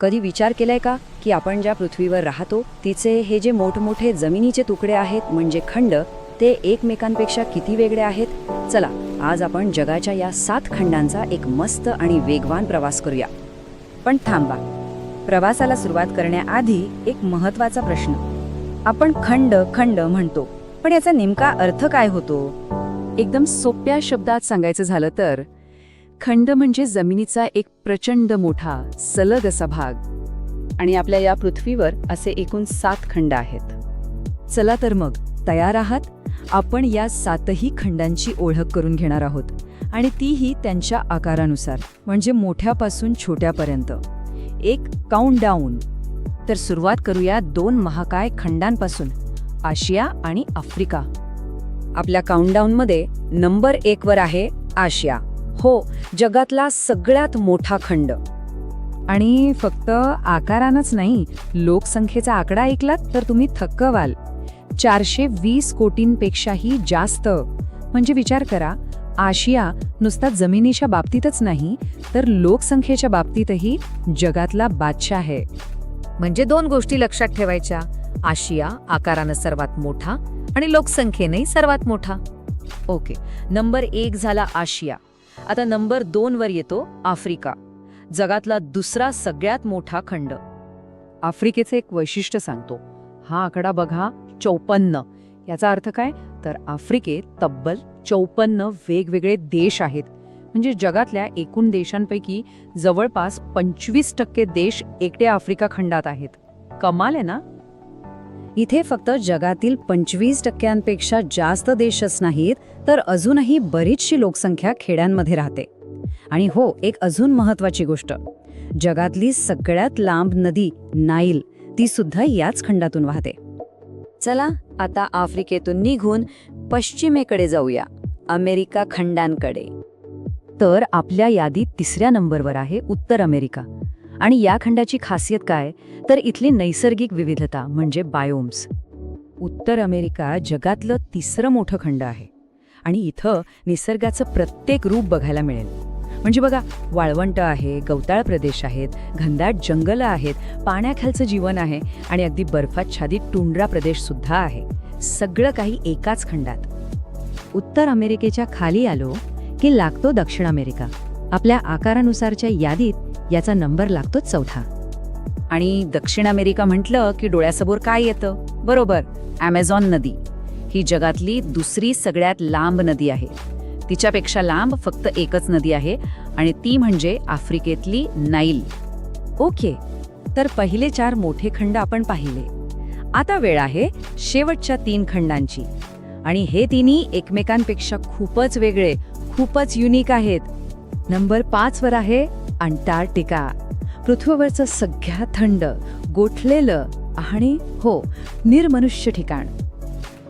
कधी विचार केलाय का की आपण ज्या पृथ्वीवर राहतो तिचे हे जे मोठमोठे जमिनीचे तुकडे आहेत म्हणजे खंड ते एकमेकांपेक्षा किती वेगळे आहेत? चला आज आपण जगाच्या या सात खंडांचा एक मस्त आणि वेगवान प्रवास करूया. पण थांबा. प्रवासाला सुरुवात करण्याआधी एक महत्त्वाचा प्रश्न. आपण खंड खंड म्हणतो पण याचा नेमका अर्थ काय होतो? एकदम सोप्या शब्दात सांगायचं झालं तर खंड म्हणजे जमिनीचा एक प्रचंड मोठा सलग असा भाग. आणि आपल्या या पृथ्वीवर असे एकूण सात खंड आहेत. चला तर मग तयार आहात? आपण या सातही खंडांची ओळख करून घेणार आहोत. आणि तीही त्यांच्या आकारानुसार म्हणजे मोठ्यापासून छोट्यापर्यंत. एक काउंटडाऊन तर सुरुवात करूया दोन महाकाय खंडांपासून आशिया आणि आफ्रिका. आपल्या काउंटडाऊनमध्ये नंबर एकवर आहे आशिया. हो जगातला सगळ्यात मोठा खंड. आणि फक्त आकारानच नाही लोकसंख्येचा आकडा ऐकलात तर तुम्ही थक्क व्हाल चारशे वीस कोटींपेक्षाही जास्त. म्हणजे विचार करा आशिया नुसता जमिनीच्या बाबतीतच नाही तर लोकसंख्येच्या बाबतीतही जगातला बादशाह आहे. म्हणजे दोन गोष्टी लक्षात ठेवायच्या आशिया आकारानं सर्वात मोठा आणि लोकसंख्येनेही सर्वात मोठा. ओके नंबर एक झाला आशिया. आता नंबर दोन वर येतो आफ्रिका जगातला दुसरा सगळ्यात मोठा खंड. आफ्रिकेचं एक वैशिष्ट्य सांगतो. हा आकडा बघा चौपन्न. याचा अर्थ काय? तर आफ्रिकेत तब्बल चौपन्न वेगवेगळे देश आहेत. म्हणजे जगातल्या एकूण देशांपैकी जवळपास पंचवीस टक्के देश एकट्या आफ्रिका खंडात आहेत. कमाल आहे ना? इथे फक्त जगातील पंचवीस टक्क्यांपेक्षा जास्त देशच नाहीत तर अजूनही बरीचशी लोकसंख्या खेड्यांमध्ये राहते. आणि हो एक अजून महत्वाची गोष्ट. जगातली सगळ्यात लांब नदी नाईल ती सुद्धा याच खंडातून वाहते. चला आता आफ्रिकेतून निघून पश्चिमेकडे जाऊया अमेरिका खंडांकडे. तर आपल्या यादीत तिसऱ्या नंबरवर आहे उत्तर अमेरिका. आणि या खंडाची खासियत काय? तर इथली नैसर्गिक विविधता म्हणजे बायोम्स उत्तर अमेरिका जगातलं तिसरं मोठं खंड आहे. आणि इथं निसर्गाचं प्रत्येक रूप बघायला मिळेल. म्हणजे बघा वाळवंट आहे गवताळ प्रदेश आहेत घनदाट जंगलं आहेत पाण्याखालचं जीवन आहे आणि अगदी बर्फाच्छादित टुंड्रा प्रदेश सुद्धा आहे. सगळं काही एकाच खंडात. उत्तर अमेरिकेच्या खाली आलो की लागतो दक्षिण अमेरिका. आपल्या आकारानुसारच्या यादीत याचा नंबर लागतो चौथा. आणि दक्षिण अमेरिका म्हटलं की डोळ्यासमोर काय येतं? बरोबर ॲमेझॉन नदी. ही जगातली दुसरी सगळ्यात लांब नदी आहे. तिच्यापेक्षा लांब फक्त एकच नदी आहे आणि ती म्हणजे आफ्रिकेतली नाईल. ओके तर पहिले चार मोठे खंड आपण पाहिले. आता वेळ आहे शेवटच्या तीन खंडांची. आणि हे तिन्ही एकमेकांपेक्षा खूपच वेगळे खूपच युनिक आहेत. नंबर पाचवर आहे अंटार्क्टिका. पृथ्वीवरचं सगळ्यात थंड गोठलेलं आणि हो निर्मनुष्य ठिकाण.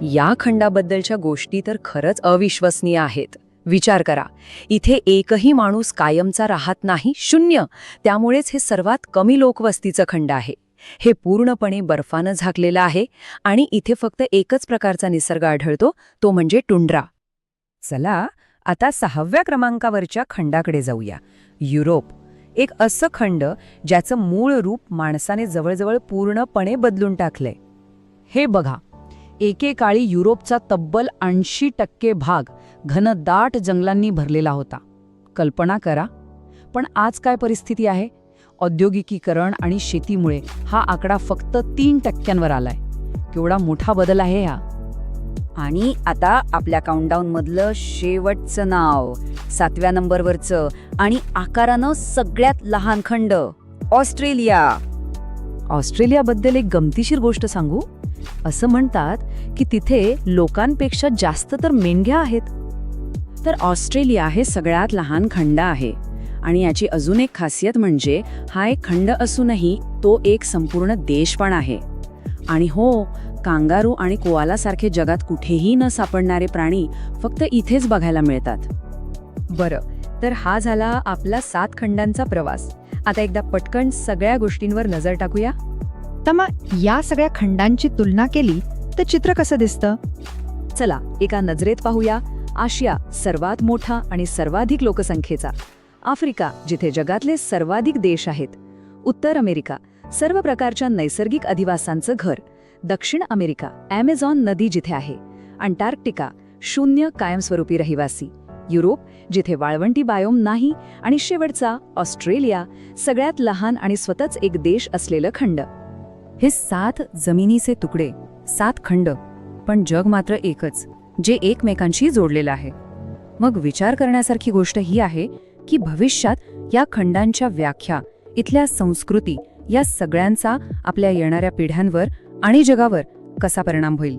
या खंडाबद्दलच्या गोष्टी तर खरंच अविश्वसनीय आहेत. विचार करा इथे एकही माणूस कायमचा राहत नाही शून्य. त्यामुळेच हे सर्वात कमी लोकवस्तीचं खंड आहे. हे पूर्णपणे बर्फानं झाकलेलं आहे आणि इथे फक्त एकच प्रकारचा निसर्ग आढळतो तो म्हणजे टुंड्रा. चला आता सहाव्या क्रमांकावरच्या खंडाकडे जाऊया. युरोप. एक असं खंड ज्याचं मूळ रूप माणसाने जवळजवळ पूर्णपणे बदलून टाकलंय. हे बघा. एकेकाळी युरोपचा तब्बल ऐंशी टक्के भाग घनदाट जंगलांनी भरलेला होता. कल्पना करा. पण आज काय परिस्थिती आहे? औद्योगिकीकरण आणि शेतीमुळे हा आकडा फक्त तीन टक्क्यांवर आलाय. केवढा मोठा बदल आहे हा. आणि आता आपल्या काउंटडाऊन मधलं शेवटचं नाव सातव्या नंबरवरचं आणि आकारानं सगळ्यात लहान खंड ऑस्ट्रेलिया. ऑस्ट्रेलियाबद्दल एक गमतीशीर गोष्ट सांगू? असं म्हणतात की तिथे लोकांपेक्षा जास्त तर मेंढ्या आहेत. तर ऑस्ट्रेलिया हे सगळ्यात लहान खंड आहे आणि याची अजून एक खासियत म्हणजे हा एक खंड असूनही तो एक संपूर्ण देश पण आहे. आणि हो कांगारू आणि कोआलासारखे जगात कुठेही न सापडणारे प्राणी फक्त इथेच बघायला मिळतात. बरं तर हा झाला आपला सात खंडांचा प्रवास. आता एकदा पटकन सगळ्या गोष्टींवर नजर टाकूया. तर मग या सगळ्या खंडांची तुलना केली तर चित्र कसं दिसतं? चला एका नजरेत पाहूया. आशिया सर्वात मोठा आणि सर्वाधिक लोकसंख्येचा. आफ्रिका जिथे जगातले सर्वाधिक देश आहेत. उत्तर अमेरिका सर्व प्रकारच्या नैसर्गिक अधिवासांचं घर. दक्षिण अमेरिका ॲमेझॉन नदी जिथे आहे अंटार्क्टिका शून्य कायमस्वरूपी रहिवासी युरोप जिथे वाळवंटी बायोम नाही आणि शेवटचा ऑस्ट्रेलिया सगळ्यात लहान आणि स्वतःच एक देश असलेलं खंड. हे सात जमिनीचे तुकडे सात खंड पण जग मात्र एकच जे एकमेकांशी जोडलेलं आहे. मग विचार करण्यासारखी गोष्ट ही आहे की भविष्यात या खंडांच्या व्याख्या इथल्या संस्कृती या सगळ्यांचा आपल्या येणाऱ्या पिढ्यांवर आणि जगावर कसा परिणाम होईल?